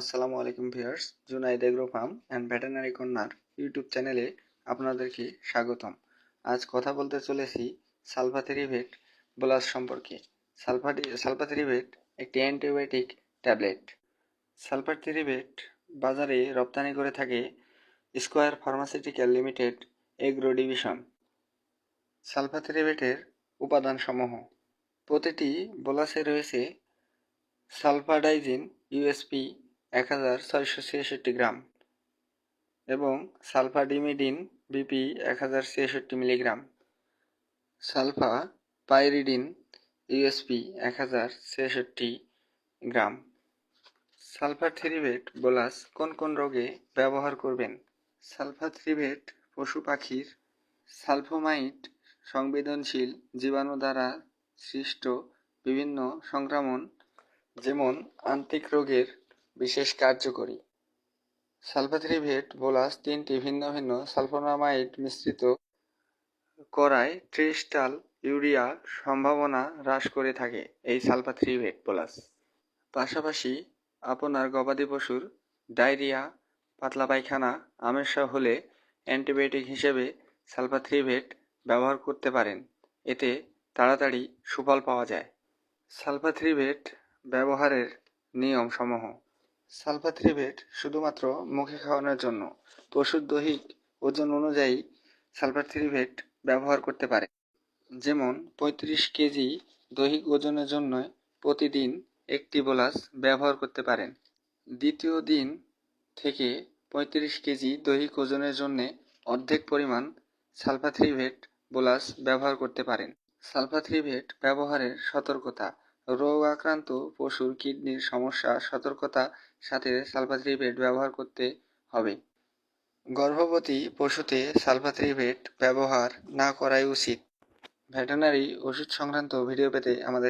আসসালামু আলাইকুম viewers, Junaid agro farm and veterinary corner YouTube চ্যানেলে আপনাদেরকে স্বাগতম। আজ কথা বলতে চলেছি সালফাথেরিভেট ব্লাস সম্পর্কে। সালফাটি, সালফাথেরিভেট একটি অ্যান্টিবায়োটিক ট্যাবলেট। সালফাথেরিভেট বাজারে রপ্তানি করে থাকে square pharmaceutical limited agro division. সালফাথেরিভেটের উপাদানসমূহ। প্রতিটি বোলাসে রয়েছে সালফাডাইজিন, ইউএসপি এক হাজার ছয়শো ছেষট্টি গ্রাম এবং সালফাডিমিডিন বিপি এক হাজার ছেষট্টি মিলিগ্রাম। সালফা পাইরিডিন ইউএসপি এক হাজার ছেষট্টি গ্রাম। সালফাথ্রিভেট বোলাস কোন কোন রোগে ব্যবহার করবেন? সালফাথ্রিভেট পশু পাখির সালফোমাইট সংবেদনশীল জীবাণু দ্বারা সৃষ্ট বিভিন্ন সংক্রমণ, যেমন আন্তিক রোগের বিশেষ কার্যকরী। সালফাথ্রিভেট বোলাস তিনটি ভিন্ন ভিন্ন সালফোনামাইড মিশ্রিত করায় ক্রিস্টাল ইউরিয়া সম্ভাবনা হ্রাস করে থাকে এই সালফাথ্রিভেট বোলাস। পাশাপাশি আপনার গবাদি পশুর ডায়রিয়া, পাতলা পায়খানা আমেশা হলে অ্যান্টিবায়োটিক হিসেবে সালফাথ্রিভেট ব্যবহার করতে পারেন। এতে তাড়াতাড়ি সুফল পাওয়া যায়। সালফাথ্রিভেট ব্যবহারের নিয়ম সমূহ সালফাথ্রিভেট শুধুমাত্র মুখে খাওয়ানোর জন্য। পশুর দৈহিক ওজন অনুযায়ী সালফাথ্রিভেট ব্যবহার করতে পারে। যেমন, পঁয়ত্রিশ কেজি দৈহিক ওজনের জন্য প্রতিদিন একটি বোলাস ব্যবহার করতে পারেন। দ্বিতীয় দিন থেকে পঁয়ত্রিশ কেজি দৈহিক ওজনের জন্য অর্ধেক পরিমাণ সালফাথ্রিভেট বোলাস ব্যবহার করতে পারেন। সালফাথ্রিভেট ব্যবহারের সতর্কতা। রোগ আক্রান্ত পশুর কিডনির সমস্যা, সতর্কতা সাথে সালফাথ্রিভেট ব্যবহার করতে হবে। গর্ভবতী পশুতে সালফাথ্রিভেট ব্যবহার না করাই উচিত। ভেটেনারি ওষুধ সংক্রান্ত ভিডিও পেতে আমাদের